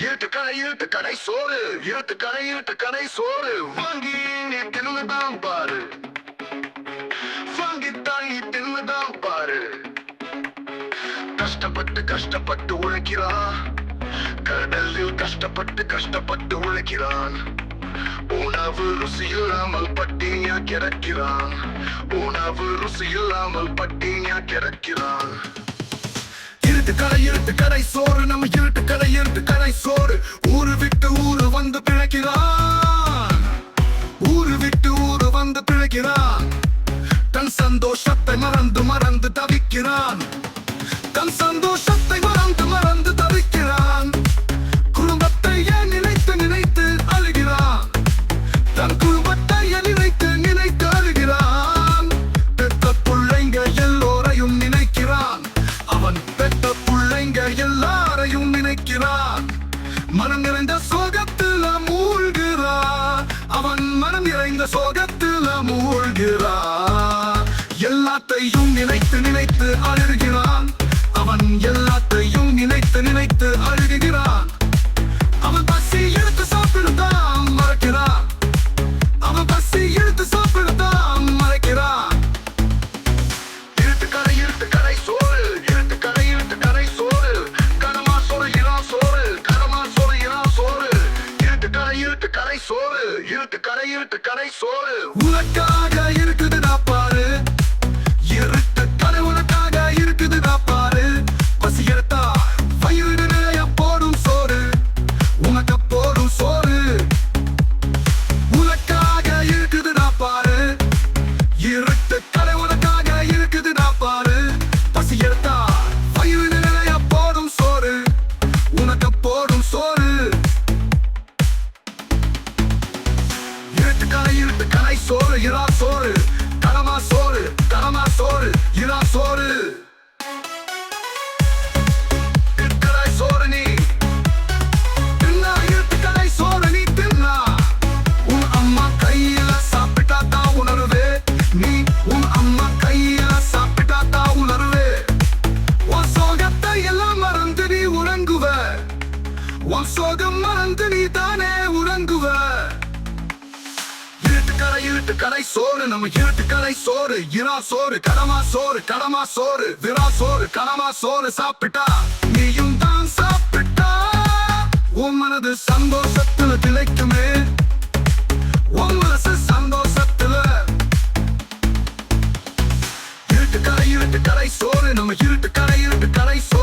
இருட்டு கடை கடை சோறு. இருட்டு கடை இருட்டு சோறு. வாங்கி நீ தின்னுதான் பாரு. வாங்கி தாங்கி தின்னுதான் பாரு. கஷ்டப்பட்டு கஷ்டப்பட்டு உழைக்கிறான். கடலில் கஷ்டப்பட்டு கஷ்டப்பட்டு உழைக்கிறான். உணவு ருசி இல்லாமல் பட்டினியா கிடக்கிறான். உணவு ருசி இல்லாமல் பட்டினியா கிடக்கிறான். இருட்டு கடை இருட்டு கரை சோறு நம்ம இருட்டு கடை இருட்டு கரை சோறு. ஊரு விட்டு ஊரு வந்து பிழைக்கிறான். ஊரு விட்டு ஊரு வந்து பிழைக்கிறான். தன் சந்தோஷத்தை மறந்து மறந்து தவிக்கிறான். மனம் நிறைந்த சோகத்துல மூழ்கிறா. அவன் மனம் நிறைந்த சோகத்துல மூழ்கிறா. எல்லாத்தையும் நினைத்து நினைத்து அழுகிறான். அவன் எல்லாத்தையும் இருட்டு கடை சோறு. உனக்காக இருக்குதுடா இருட்டு கடை இருட்டு கடை சோறு இரா சோறு. கடை சோறு நம்ம ஏட்டு கடை சோறு. இரா சோறு கடமா சோறு கடமா சோறு. விரா சோறு கடமா சோறு சாப்பிட்டா? நீயும் தான் சாப்பிட்டா? உன் மனது சந்தோஷத்துல திளைக்குமே. உன் மனசு சந்தோஷத்துல. இருட்டு கடை இருட்டு கடை சோறு நம்ம இருட்டு கடை இருட்டு கடை சோறு.